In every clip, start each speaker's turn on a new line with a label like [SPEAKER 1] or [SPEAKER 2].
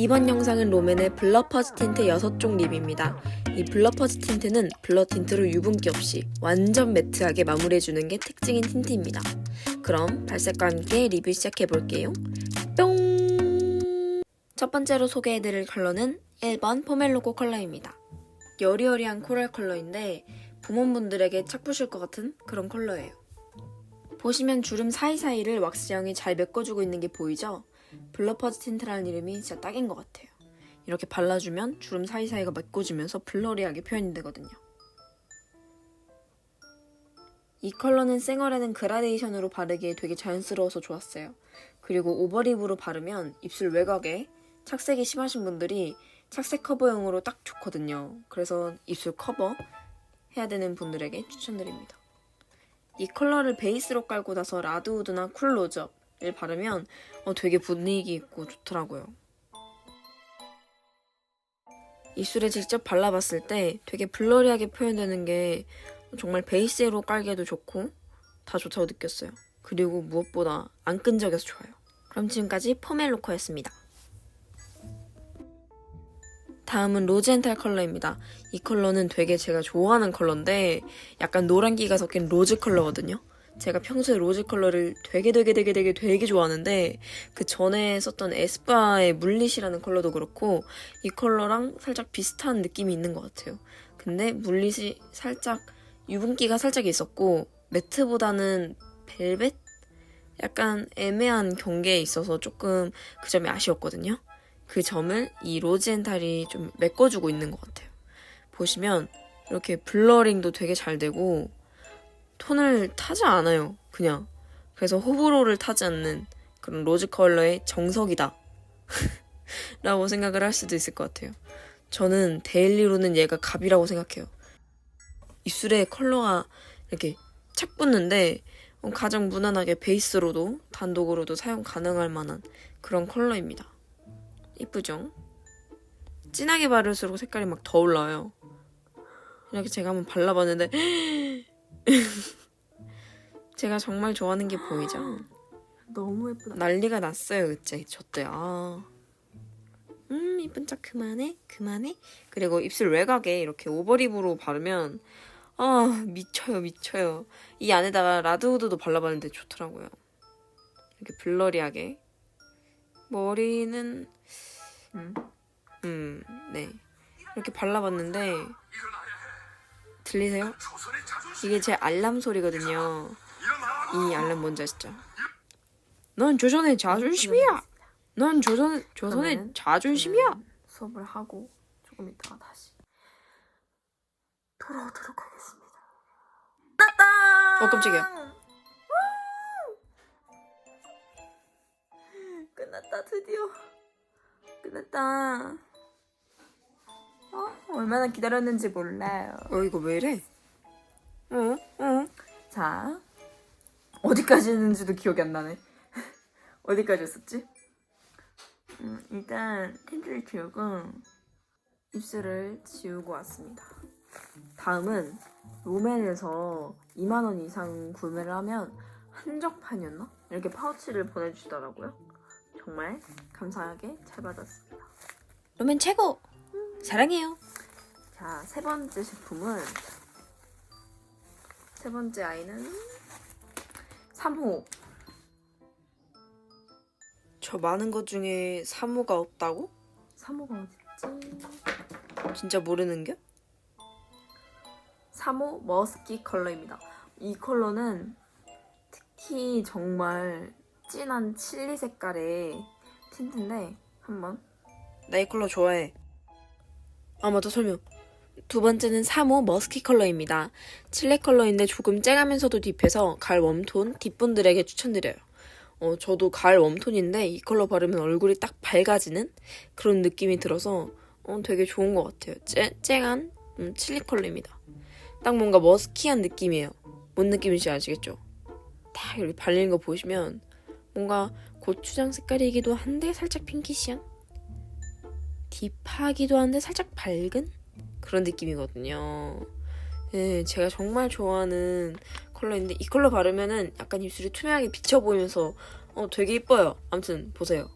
[SPEAKER 1] 이번 영상은 롬앤의 블러 퍼즈 틴트 6종 립입니다. 이 블러 퍼즈 틴트는 블러 틴트로 유분기 없이 완전 매트하게 마무리해주는 게 특징인 틴트입니다. 그럼 발색과 함께 리뷰 시작해볼게요. 뿅! 첫 번째로 소개해드릴 컬러는 1번 포멜로코 컬러입니다. 여리여리한 코랄 컬러인데 부몬분들에게 착붙일 것 같은 그런 컬러예요. 보시면 주름 사이사이를 왁스형이 잘 메꿔주고 있는 게 보이죠? 블러퍼즈 틴트라는 이름이 진짜 딱인 것 같아요. 이렇게 발라주면 주름 사이사이가 메꿔지면서 블러리하게 표현이 되거든요. 이 컬러는 생얼에는 그라데이션으로 바르기에 되게 자연스러워서 좋았어요. 그리고 오버립으로 바르면 입술 외곽에 착색이 심하신 분들이 착색 커버용으로 딱 좋거든요. 그래서 입술 커버 해야 되는 분들에게 추천드립니다. 이 컬러를 베이스로 깔고 나서 라드우드나 쿨 로즈업을 바르면 어, 되게 분위기 있고 좋더라고요. 입술에 직접 발라봤을 때 되게 블러리하게 표현되는 게 정말 베이스로 깔기에도 좋고 다 좋다고 느꼈어요. 그리고 무엇보다 안 끈적여서 좋아요. 그럼 지금까지 포멜로커였습니다. 다음은 로즈앤탈 컬러입니다. 이 컬러는 되게 제가 좋아하는 컬러인데 약간 노란기가 섞인 로즈 컬러거든요. 제가 평소에 로즈 컬러를 되게 되게 되게 되게 되게 좋아하는데 그 전에 썼던 에스쁘아의 물릿이라는 컬러도 그렇고 이 컬러랑 살짝 비슷한 느낌이 있는 것 같아요. 근데 물릿이 살짝 유분기가 살짝 있었고 매트보다는 벨벳? 약간 애매한 경계에 있어서 조금 그 점이 아쉬웠거든요. 그 점을 이 로즈앤탈이 좀 메꿔주고 있는 것 같아요. 보시면 이렇게 블러링도 되게 잘 되고 톤을 타지 않아요. 그냥. 그래서 호불호를 타지 않는 그런 로즈 컬러의 정석이다. 라고 생각을 할 수도 있을 것 같아요. 저는 데일리로는 얘가 갑이라고 생각해요. 입술에 컬러가 이렇게 착 붙는데 어, 가장 무난하게 베이스로도 단독으로도 사용 가능할 만한 그런 컬러입니다. 이쁘죠? 진하게 바를수록 색깔이 막 더 올라와요. 이렇게 제가 한번 발라봤는데 제가 정말 좋아하는 게 보이죠?
[SPEAKER 2] 너무 예쁘다.
[SPEAKER 1] 난리가 났어요 그때 저때 아. 음 이쁜 척 그만해 그만해 그리고 입술 외곽에 이렇게 오버립으로 바르면 아 미쳐요 미쳐요 이 안에다가 라드우드도 발라봤는데 좋더라고요 이렇게 블러리하게 머리는
[SPEAKER 2] 음.
[SPEAKER 1] 음네 이렇게 발라봤는데 들리세요? 이게 제 알람 소리거든요 이 알람 뭔지 아시죠? 넌 조선의 자존심이야 넌 조선 조선의 자존심이야
[SPEAKER 2] 음, 수업을 하고 조금 있다가 다시 돌아오도록 하겠습니다. 났다.
[SPEAKER 1] 어, 깜짝이야.
[SPEAKER 2] 끝났다 드디어 끝났다. 어, 얼마나 기다렸는지 몰라요.
[SPEAKER 1] 어 이거 왜 이래? 어? 어?
[SPEAKER 2] 자 어디까지 했는지도 기억이 안 나네. 어디까지 했었지? 음, 일단 텐트를 지우고 입술을 지우고 왔습니다. 다음은 롬앤에서 2만 원 이상 구매를 하면 한정판이었나? 이렇게 파우치를 보내주시더라고요. 정말 감사하게 잘 받았습니다.
[SPEAKER 1] 로맨 최고 사랑해요
[SPEAKER 2] 자, 세 번째 제품은 세 번째 아이는 3호
[SPEAKER 1] 저 많은 것 중에 사모가 없다고?
[SPEAKER 2] 3호가 어딨지?
[SPEAKER 1] 진짜 모르는 겨?
[SPEAKER 2] 3호 머스키 컬러입니다. 이 컬러는 특히 정말 진한 칠리 색깔의 틴트인데 한번
[SPEAKER 1] 나 이 컬러 좋아해 아 맞다 설명. 두 번째는 3호 머스키 컬러입니다. 칠레 컬러인데 조금 쨍하면서도 딥해서 가을 웜톤 딥분들에게 추천드려요. 어, 저도 가을 웜톤인데 이 컬러 바르면 얼굴이 딱 밝아지는 그런 느낌이 들어서 어, 되게 좋은 것 같아요. 쨍, 쨍한 음, 칠리 컬러입니다. 딱 뭔가 머스키한 느낌이에요. 뭔 느낌인지 아시겠죠? 딱 이렇게 발리는 거 보시면 뭔가 고추장 색깔이기도 한데 살짝 핑키시한 딥하기도 한데 살짝 밝은 그런 느낌이거든요. 네, 제가 정말 좋아하는 컬러인데 이 컬러 바르면은 약간 입술이 투명하게 비쳐 보이면서 어, 되게 이뻐요. 아무튼 보세요.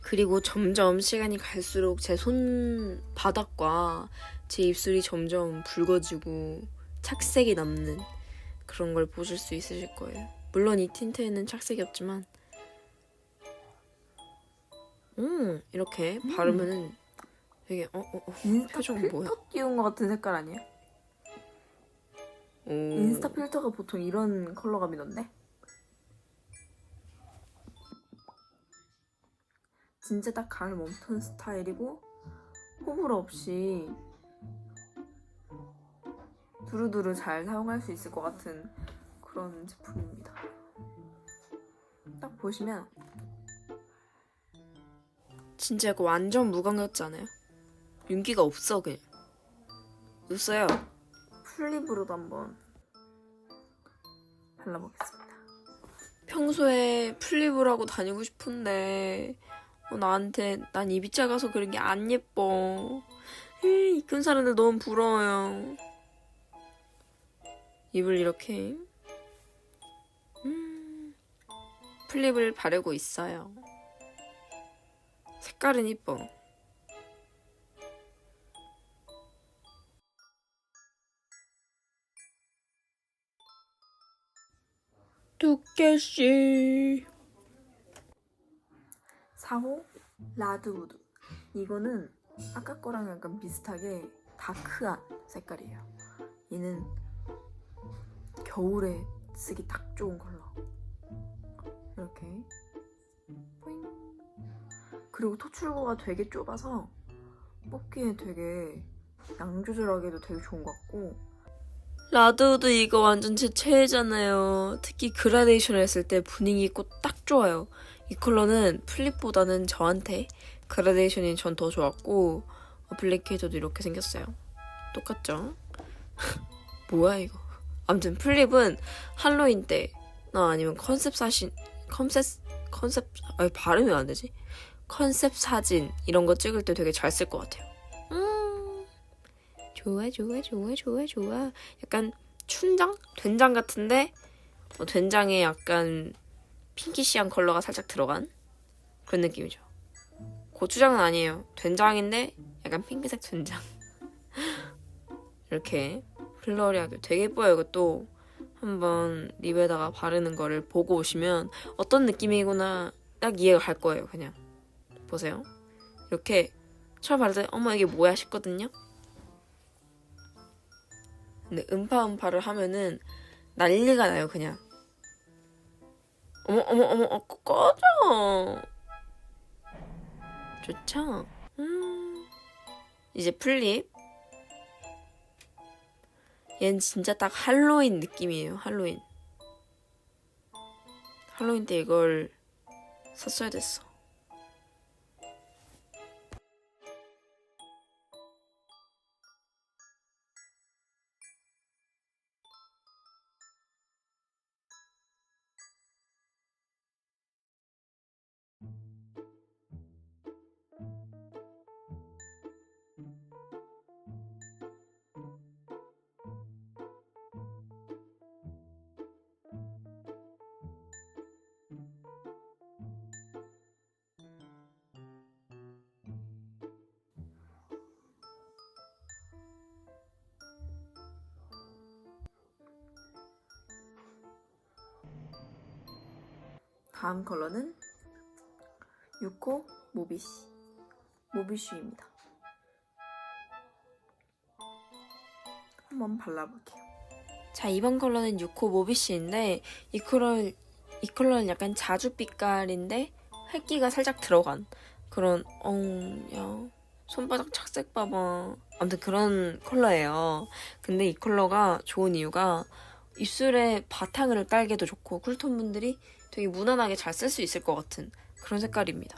[SPEAKER 1] 그리고 점점 시간이 갈수록 제 손바닥과 제 입술이 점점 붉어지고 착색이 남는 그런 걸 보실 수 있으실 거예요. 물론 이 틴트에는 착색이 없지만 음 이렇게 바르면은 되게 어어 어,
[SPEAKER 2] 인스타
[SPEAKER 1] 표정
[SPEAKER 2] 필터
[SPEAKER 1] 뭐야?
[SPEAKER 2] 띄운 것 같은 색깔 아니에요?
[SPEAKER 1] 오.
[SPEAKER 2] 인스타 필터가 보통 이런 컬러감이던데? 진짜 딱 가을 웜톤 스타일이고 호불호 없이 두루두루 잘 사용할 수 있을 것 같은 그런 제품입니다. 딱 보시면
[SPEAKER 1] 진짜 이거 완전 무광 같지 않아요? 윤기가 없어 그냥 없어요.
[SPEAKER 2] 플립으로도 한번 발라보겠습니다.
[SPEAKER 1] 평소에 플립을 하고 다니고 싶은데 어, 나한테 난 입이 작아서 그런 게 안 예뻐. 에이, 이큰 사람들 너무 부러워요. 입을 이렇게. 음, 플립을 바르고 있어요 색깔은 이뻐. 두께씨.
[SPEAKER 2] 4호 라드우드. 이거는 아까 거랑 약간 비슷하게 다크한 색깔이에요. 얘는 겨울에 쓰기 딱 좋은 컬러. 이렇게. 그리고 토출구가 되게 좁아서 뽑기에 되게 양 조절하기도 되게 좋은 것 같고
[SPEAKER 1] 라드우드 이거 완전 제 최애잖아요. 특히 그라데이션 했을 때 분위기 있고 딱 좋아요. 이 컬러는 플립보다는 저한테 그라데이션이 전 더 좋았고 어플리케이터도 이렇게 생겼어요. 똑같죠? 뭐야 이거. 아무튼 플립은 할로윈 때나 아니면 컨셉 사진 컨셉 컨셉 아 발음이 안 되지? 컨셉 사진 이런 거 찍을 때 되게 잘 쓸 것 같아요. 음, 좋아 좋아 좋아 좋아 좋아. 약간 춘장? 된장 같은데 어, 된장에 약간 핑키시한 컬러가 살짝 들어간 그런 느낌이죠. 고추장은 아니에요. 된장인데 약간 핑크색 된장. 이렇게 플러리하게 되게 예뻐요. 이것도 한번 립에다가 바르는 거를 보고 오시면 어떤 느낌이구나 딱 이해가 갈 거예요. 그냥 보세요. 이렇게 처음 바를 때 어머 이게 뭐야 싶거든요. 근데 음파 음파를 하면은 난리가 나요 그냥. 어머 어머 어머 어, 꺼- 꺼져! 좋죠? 음. 이제 플립. 얜 진짜 딱 할로윈 느낌이에요 할로윈. 할로윈 때 이걸 샀어야 됐어
[SPEAKER 2] 다음 컬러는 6호 모비쉬 모비쉬입니다. 한번 발라볼게요.
[SPEAKER 1] 자 이번 컬러는 6호 모비씨인데 이 컬러 이 컬러는 약간 자주 빛깔인데 획기가 살짝 들어간 그런 어야 손바닥 착색 봐봐 아무튼 그런 컬러예요. 근데 이 컬러가 좋은 이유가 입술에 바탕을 깔기도 좋고 쿨톤 분들이 되게 무난하게 잘 쓸 수 있을 것 같은 그런 색깔입니다.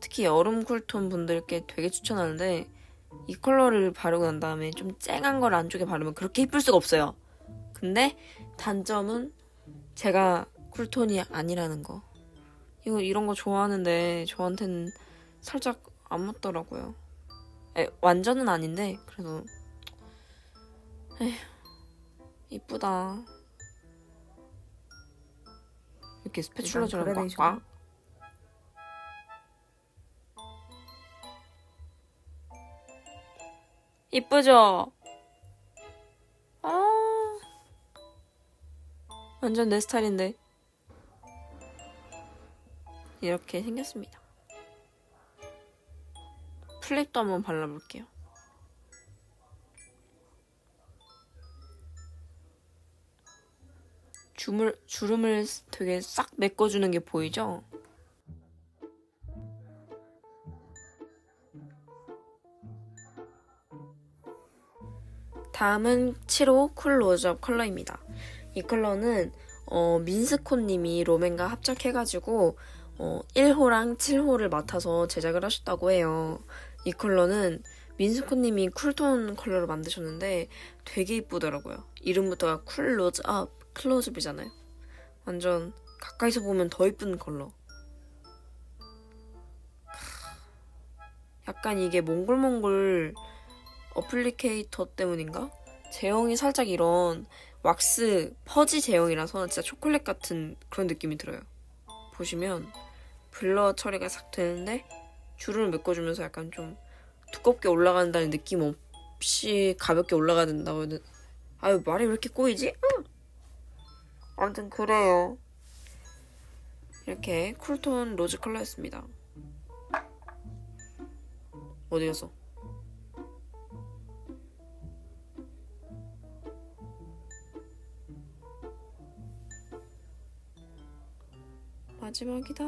[SPEAKER 1] 특히 여름 쿨톤 분들께 되게 추천하는데 이 컬러를 바르고 난 다음에 좀 쨍한 걸 안쪽에 바르면 그렇게 예쁠 수가 없어요. 근데 단점은 제가 쿨톤이 아니라는 거. 이거 이런 거 좋아하는데 저한테는 살짝 안 맞더라고요. 에, 완전은 아닌데 그래도 에휴 이쁘다. 이렇게 스패출러처럼 꽉꽉 이쁘죠? 아 완전 내 스타일인데. 이렇게 생겼습니다. 플립도 한번 발라볼게요. 주물, 주름을 되게 싹 메꿔주는 게 보이죠? 다음은 7호 쿨 로즈업 컬러입니다. 이 컬러는 어, 민스코님이 롬앤과 합작해가지고 어, 1호랑 7호를 맡아서 제작을 하셨다고 해요. 이 컬러는 민스코님이 쿨톤 컬러를 만드셨는데 되게 이쁘더라고요. 이름부터가 쿨 로즈업, 클로즈업이잖아요. 완전 가까이서 보면 더 이쁜 컬러. 약간 이게 몽글몽글 어플리케이터 때문인가? 제형이 살짝 이런 왁스 퍼지 제형이라서 진짜 초콜릿 같은 그런 느낌이 들어요. 보시면 블러 처리가 싹 되는데 주름을 메꿔주면서 약간 좀 두껍게 올라간다는 느낌 없이 가볍게 올라가야 된다고 해야 되나? 아유 말이 왜 이렇게 꼬이지? 응. 아무튼 그래요. 이렇게 쿨톤 로즈 컬러였습니다. 어디 갔어? 마지막이다.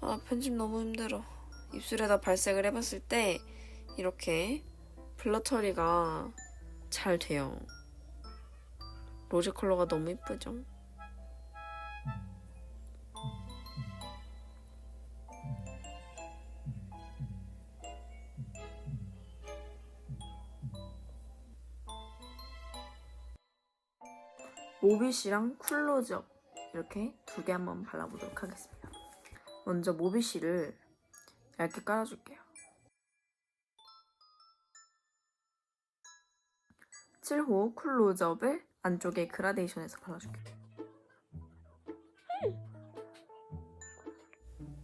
[SPEAKER 1] 아, 편집 너무 힘들어. 입술에다 발색을 해봤을 때 이렇게 블러 처리가 잘 돼요. 로즈 컬러가 너무 이쁘죠?
[SPEAKER 2] 모비씨랑 쿨로즈업 이렇게 두 개 한번 발라보도록 하겠습니다. 먼저 모비씨를 얇게 깔아줄게요. 7호 쿨로즈업을 안쪽에 그라데이션에서 발라줄게요.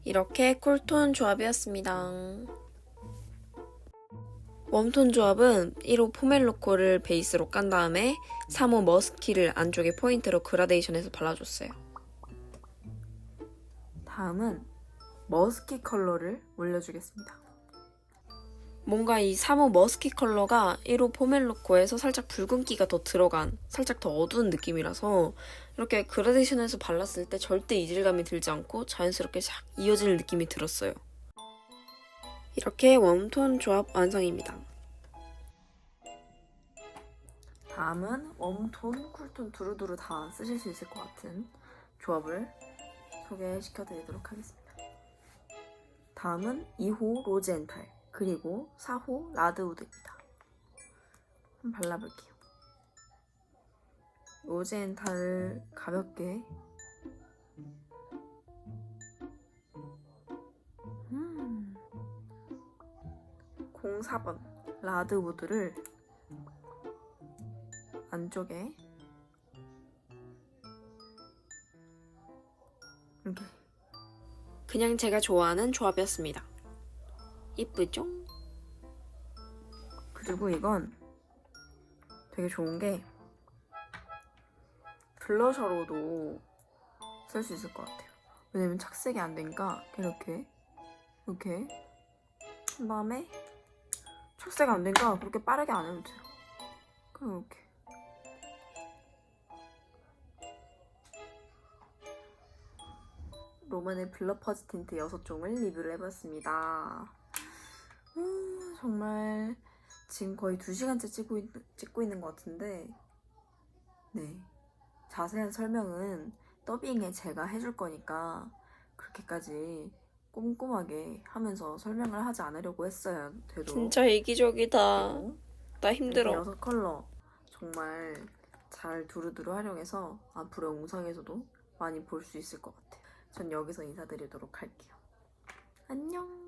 [SPEAKER 1] 이렇게 쿨톤 조합이었습니다. 웜톤 조합은 1호 포멜로코를 베이스로 깐 다음에 3호 머스키를 안쪽에 포인트로 그라데이션해서 발라줬어요.
[SPEAKER 2] 다음은 머스키 컬러를 올려주겠습니다.
[SPEAKER 1] 뭔가 이 3호 머스키 컬러가 1호 포멜로코에서 살짝 붉은기가 더 들어간 살짝 더 어두운 느낌이라서 이렇게 그라데이션해서 발랐을 때 절대 이질감이 들지 않고 자연스럽게 샥 이어지는 느낌이 들었어요. 이렇게 웜톤 조합 완성입니다.
[SPEAKER 2] 다음은 웜톤, 쿨톤 두루두루 다 쓰실 수 있을 것 같은 조합을 소개시켜 드리도록 하겠습니다. 다음은 2호 로즈 앤탈 그리고 4호 라드우드입니다. 한번 발라볼게요. 로즈 앤탈 가볍게 음. 04번 라드우드를 안쪽에 이렇게
[SPEAKER 1] 그냥 제가 좋아하는 조합이었습니다. 이쁘죠?
[SPEAKER 2] 그리고 이건 되게 좋은 게 블러셔로도 쓸 수 있을 것 같아요. 왜냐면 착색이 안 되니까 이렇게 이렇게 한 다음에 착색 안 되니까 그렇게 빠르게 안 해도 돼요. 그냥 이렇게 로만의 블러 퍼지 틴트 6종을 리뷰를 해봤습니다. 음, 정말 지금 거의 2시간째 찍고, 있, 찍고 있는 것 같은데 네. 자세한 설명은 더빙에 제가 해줄 거니까 그렇게까지 꼼꼼하게 하면서 설명을 하지 않으려고 했어요 되도.
[SPEAKER 1] 진짜 이기적이다. 나 힘들어.
[SPEAKER 2] 여섯 컬러 정말 잘 두루두루 활용해서 앞으로 영상에서도 많이 볼 수 있을 것 같아요. 전 여기서 인사드리도록 할게요. 안녕